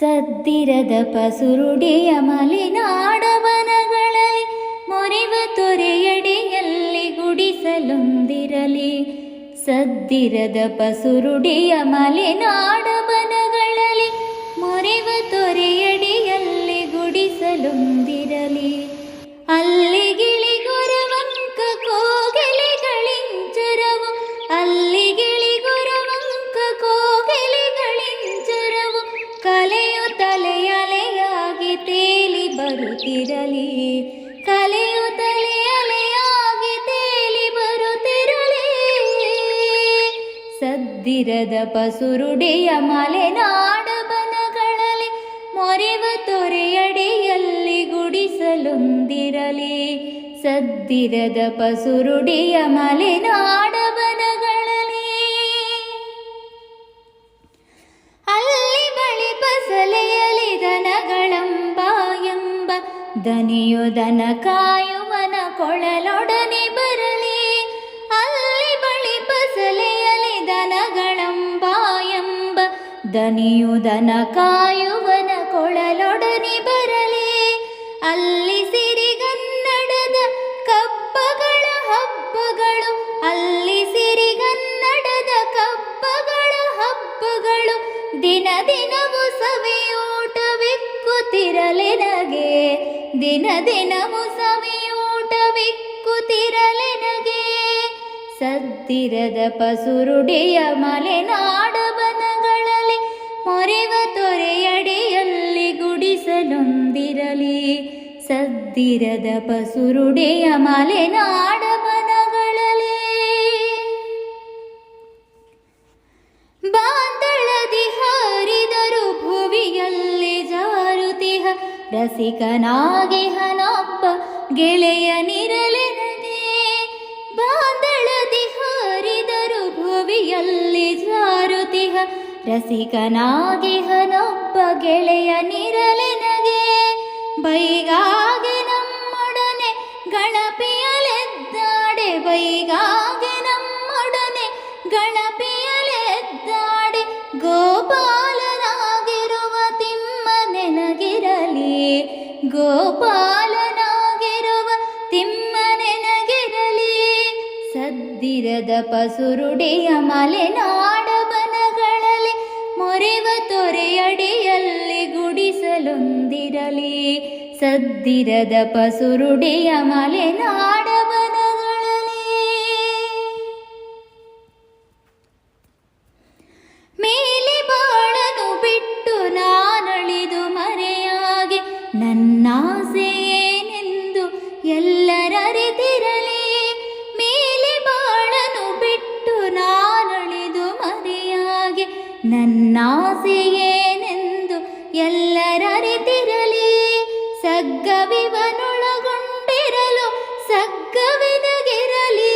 ಸದ್ದಿರದ ಪಸುರುಡಿಯ ಮಲೆನಾಡ ವನಗಳಲ್ಲಿ ಮೊರೆವ ತೊರೆಯಡಿಯಲ್ಲಿ ಗುಡಿಸಲೊಂದಿರಲಿ. ಸದ್ದಿರದ ಪಸುರುಡಿಯ ಮಲೆನಾಡ ವನಗಳಲ್ಲಿ ಮೊರೆವ ತೊರೆಯಡಿಯಲ್ಲಿ ಗುಡಿಸಲೊಂದಿರಲಿ. ಬರುತ್ತಿರಲಿ ಕಲೆಯು ತಲೆಯಲೆಯಾಗಿ ತೇಲಿ ಬರುತ್ತಿರಲಿ. ಸದ್ದಿರದ ಪಸುರುಡೆಯ ಮಲೆನಾಡ ಬನಗಳಲ್ಲಿ ಮೊರೆವ ತೊರೆಯಡಿಯಲ್ಲಿ ಗುಡಿಸಲೊಂದಿರಲಿ. ಸದ್ದಿರದ ಪಸುರುಡಿಯ ಮಲೆನಾಡ ದನಿಯು ದನ ಕಾಯುವನ ಕೊಳಲೊಡನೆ ಬರಲಿ. ಅಲ್ಲಿ ಬಳಿ ದನಗಳಂಬ ಎಂಬ ದನಿಯು ದನ ಕಾಯುವನ ಕೊಳಲೊಡನೆ ಬರಲಿ. ಅಲ್ಲಿ ಸಿರಿಗನ್ನಡದ ಕಬ್ಬಗಳ ಹಬ್ಬಗಳು, ಅಲ್ಲಿ ಸಿರಿಗನ್ನಡದ ಕಬ್ಬಗಳ ಹಬ್ಬಗಳು, ದಿನ ದಿನವೂ ಸವಿಯೂಟವಿಕ್ಕುತ್ತಿರಲೆನಗೆ ದಿನ ದಿನವೂ ಸವಿಯೂಟವಿಕ್ಕುತ್ತಿರಲೆನಗೆ ಸದ್ದಿರದ ಪಸುರುಡಿಯ ಮಲೆನಾಡ ಬನಗಳಲ್ಲಿ ಮೊರೆವ ತೊರೆಯಡಿಯಲ್ಲಿ ಗುಡಿಸಲೊಂದಿರಲಿ. ಸದ್ದಿರದ ಪಸುರುಡೆಯ ಮಲೆನಾಡ ಜಾರುತಿಹ ಗೆಳೆಯ ಗೆಳೆಯನಿರಲೆನಗೆ ಬಾಂದಳದಿ ಹಾರಿದರು ಭುವಿಯಲ್ಲಿ ಜಾರುತಿಹ. ರಸಿಕನಾಗಿಹನೊಬ್ಬ ಗೆಳೆಯನಿರಲೆನಗೆ ಬೈಗಾಗಿ ನಮ್ಮೊಡನೆ ಗಣಪಿಯಲೆದ್ದಾಡೆ ಬೈಗಾಗಿ ಸದ್ದಿರದ ಪಸುರುಡೆಯ ಮಲೆನಾಡ ಬನಗಳಲ್ಲಿ ಮೊರೆವ ತೊರೆಯಡಿಯಲ್ಲಿ ಗುಡಿಸಲೊಂದಿರಲಿ. ಸದ್ದಿರದ ಪಸುರುಡೆಯ ಮಲೆನಾಡ ಬನಗಳಲ್ಲಿ ಮೇಲೆ ಬಾಳನು ಬಿಟ್ಟು ನಾನಳಿದು ಮರೆಯಾಗಿ ನನ್ನಾಸೆ ಏನೆಂದು ಎಲ್ಲರರಿತಿರಲಿ ಸಗ್ಗವಿವನೊಳಗೊಂಡಿರಲು ಸಗ್ಗವಿನಗಿರಲಿ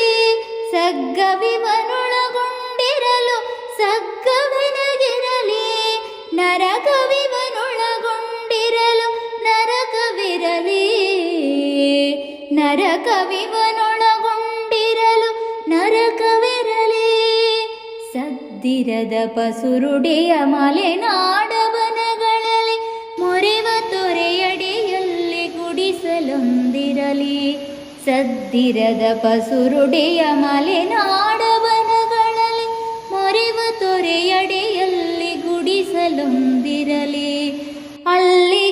ಸಗ್ಗವಿವನೊಳಗೊಂಡಿರಲು ಸಗ್ಗವಿನಗಿರಲಿ ನರಕವಿವನೊಳಗೊಂಡಿರಲು ನರಕವಿರಲಿ ನರಕವಿವನೊಳಗೊಂಡಿರಲು ನರಕವಿರಲಿ. ಸದ್ದಿರದ ಪಸುರುಡೆಯ ಮಲೆನಾಡ ಗುಡಿಸಲೊಂದಿರಲಿ ಸದ್ದಿರದ ಪಸುರುಡೆಯ ಮಲೆನಾಡವನಗಳಲ್ಲಿ ಮೊರೆವ ತೊರೆಯಡೆಯಲ್ಲಿ ಗುಡಿಸಲೊಂದಿರಲಿ. ಅಲ್ಲಿ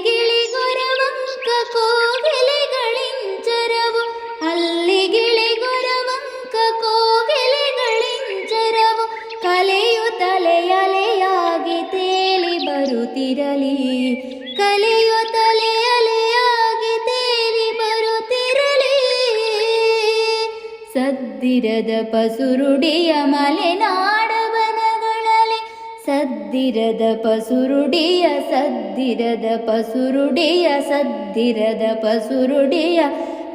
ಸದ್ದಿರದ ಪಸುರುಡಿಯ ಮಲೆನಾಡ ಬನಗಳಲ್ಲಿ ಸದ್ದಿರದ ಪಸುರುಡಿಯ ಸದ್ದಿರದ ಪಸುರುಡಿಯ ಸದ್ದಿರದ ಪಸುರುಡಿಯ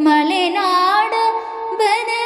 ಮಲೆನಾಡ ಬನಗಳಲ್ಲಿ